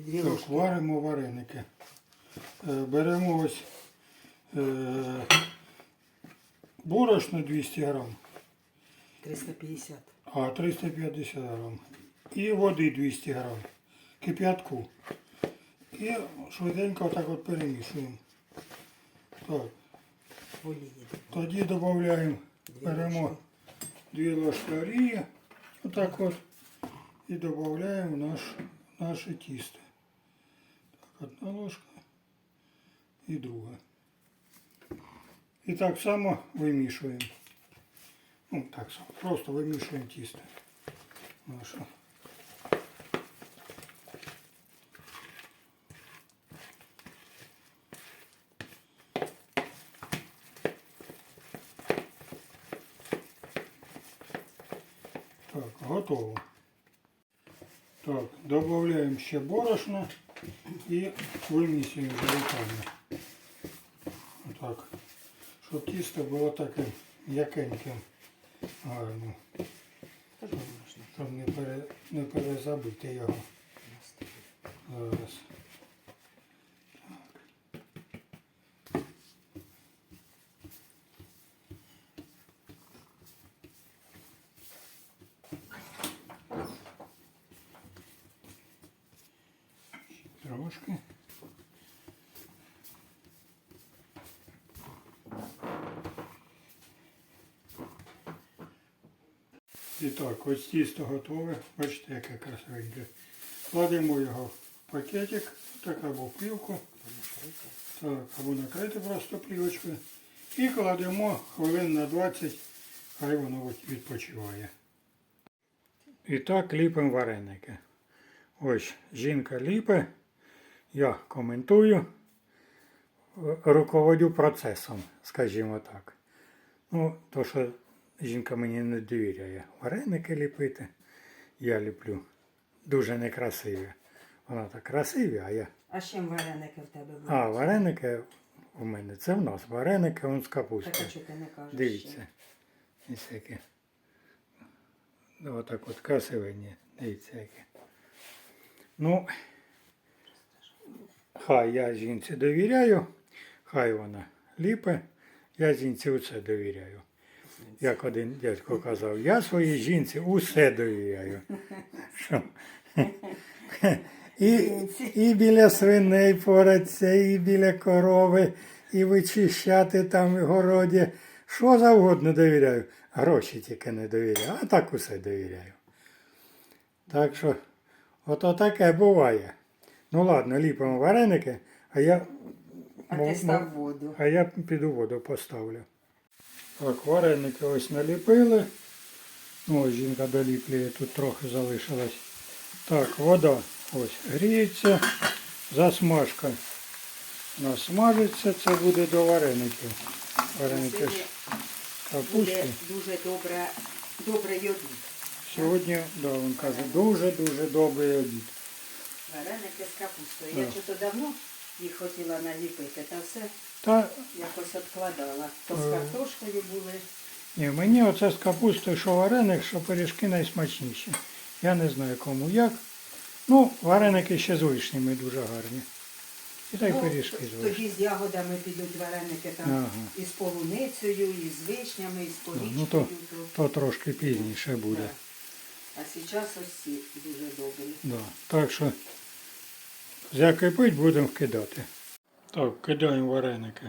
І дві ложки. варимо вареники. Е, Беремо ось е, борошно 200 грам, 350. а 350 грам. І води 200 грам. Кип'ятку. І швиденько отак от перемішуємо. Так, тоді додаємо, беремо дві ложки олії, отак от, і додаємо наш, наше тісто. Так, одна ложка і друга. І так само вимішуємо. Ну, так само, просто вимішуємо тісто. Наше. Так, готово. Так, додаємо ще борошна І вимісюємо руками. Отак. Щоб тісто було таке м'якеньким, гарним. Щоб не, пере, не перезабити його зараз. Трошки. І так, ось тісто готове. Бачите, яке красивеньке. Кладемо його в пакетик, так або в плівку. Так, або накрити просто плівочкою. І кладемо хвилин на 20, хай воно відпочиває. І так ліпимо вареники. Ось жінка ліпе, я коментую, е, руководю процесом, скажімо так. Ну, то, що жінка мені не довіряє вареники ліпити, я ліплю дуже некрасиві. Вона так красиві, а я. А з чим вареники в тебе будуть? А, вареники у мене, це в нас. Вареники он з Так, а чого ти не кажеш? Дивіться. Ось які. Ну, Отак от красивенні. Дивіться які. Ну, хай я жінці довіряю, хай вона ліпе, я жінці усе довіряю. Як один дядько казав, я своїй жінці усе довіряю. Що? І, і біля свиней пораться, і біля корови, і вичищати там в городі. Що завгодно довіряю. Гроші тільки не довіряю, а так усе довіряю. Так що, ото таке буває. Ну ладно, ліпимо вареники, а я, А ти став воду. а я піду воду поставлю. Так, вареники ось наліпили. Ну, ось жінка доліплює, тут трохи залишилось. Так, вода ось гріється, засмажка. Смажиться, це буде до вареників. Вареники ж капусти. Буде дуже добре, добрий обід. Сьогодні, да, він каже, дуже-дуже добрий обід. Вареники з капустою. Я Так. чого давно їх хотіла наліпити, та все Та якось відкладала. То з Е. картошкою були. ні, мені оце з капустою, що вареник, що пиріжки найсмачніші. Я не знаю кому як. Ну, вареники ще з вишнями дуже гарні. І та й Ну, пиріжки з вишнями. Тоді з ягодами підуть вареники там Ага. із полуницею, і з вишнями, і з Ну, то, то трошки пізніше буде. Так. А зараз ось ці дуже добрі. Да. Так що закипить, будемо вкидати. Так, кидаємо вареники.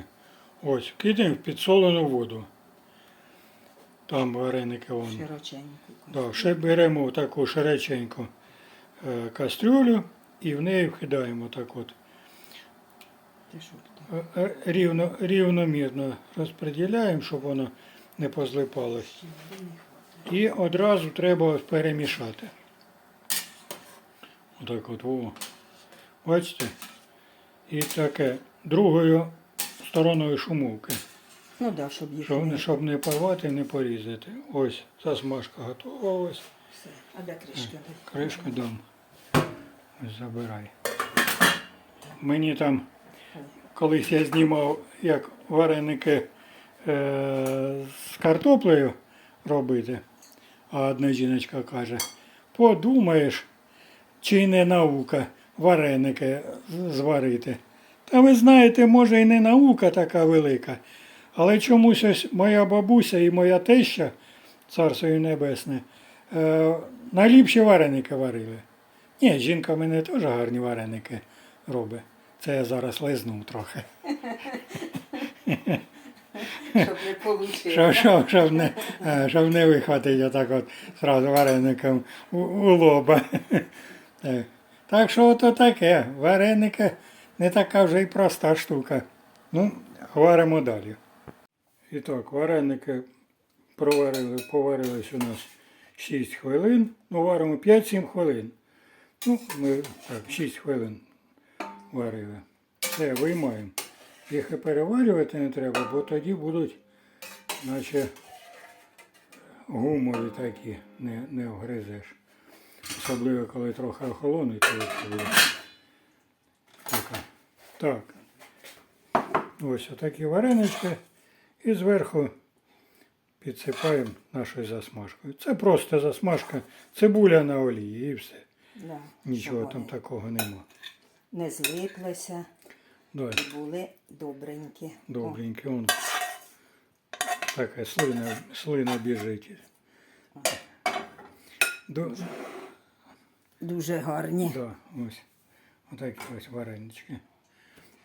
Ось, кидаємо в підсолену воду. Там вареники вон. Широченьку. Да, ще беремо таку широченьку е, кастрюлю і в неї вкидаємо так от. Е, е, Рівно, рівномірно розподіляємо, щоб воно не позлипалось. І одразу треба перемішати. Отак от, во. Бачите? І таке другою стороною шумовки. Ну так, да, щоб їх Щоб, не... щоб не порвати, не порізати. Ось засмажка готова. Ось. Все. А де кришка? Кришку дам. Ось забирай. Мені там колись я знімав, як вареники е, з картоплею робити. А одна жіночка каже, подумаєш, чи не наука. Вареники зварити. Та ви знаєте, може і не наука така велика, але чомусь ось моя бабуся і моя теща, царство їй небесне, е, найліпші вареники варили. Ні, жінка в мене теж гарні вареники робить. Це я зараз лизнув трохи. Щоб не. Щоб, щоб, щоб, не, е, щоб не вихватити отак от зразу вареником у, у лоба. Так. Так що ото таке. Вареники не така вже й проста штука. Ну, варимо далі. І так, вареники проварили, поварились у нас 6 хвилин. Ну, варимо 5-7 хвилин. Ну, ми так, 6 хвилин варили. Все, виймаємо. Їх і переварювати не треба, бо тоді будуть, наче гумові такі, не, не вгризеш. Особливо, коли трохи охолонуть, то буде така. Так. Ось отакі варенички. І зверху підсипаємо нашою засмажкою. Це просто засмажка, цибуля на олії і все. Да, Нічого там такого нема. Не злиплися Давай. були добренькі. О, Добренький он. Така слина, слина біжить. До, Дуже гарні. да, ось. Отакі ось варенички.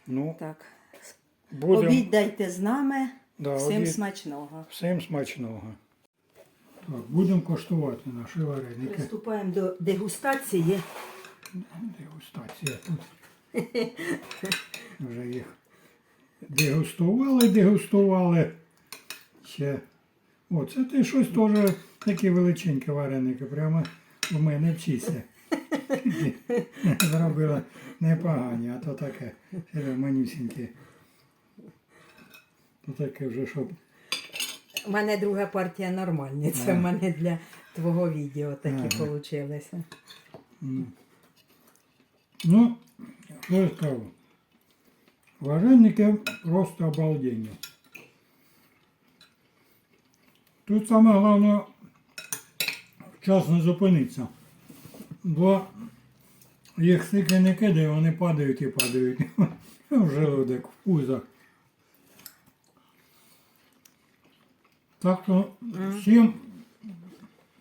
Ну, Так. будемо. Обідайте з нами. Да, Всім обід. смачного. Всім смачного. Так, будемо коштувати наші вареники. Приступаємо до дегустації. Дегустація тут. Вже їх дегустували, дегустували. Ще. О, це ти щось теж такі величенькі вареники. Прямо у мене вчися. Зробила непогані, а то таке. Ще. То таке вже, щоб У мене друга партія нормальні. Це в мене для твого відео такі Ага. вийшлися. Ну, що я скажу. Вареники просто обалденні. Тут саме головне вчасно зупинитися. Бо їх стільки не кидає, вони падають і падають. В желудок, в пузо. Так що всім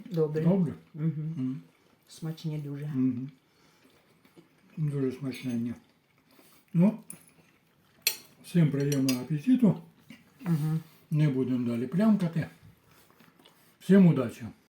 Добре. добре. Угу. М. Смачні дуже. Мгм. Дуже смачнення. Ну, всім приємного апетиту. Угу. Не будемо далі плямкати. Всім удачі!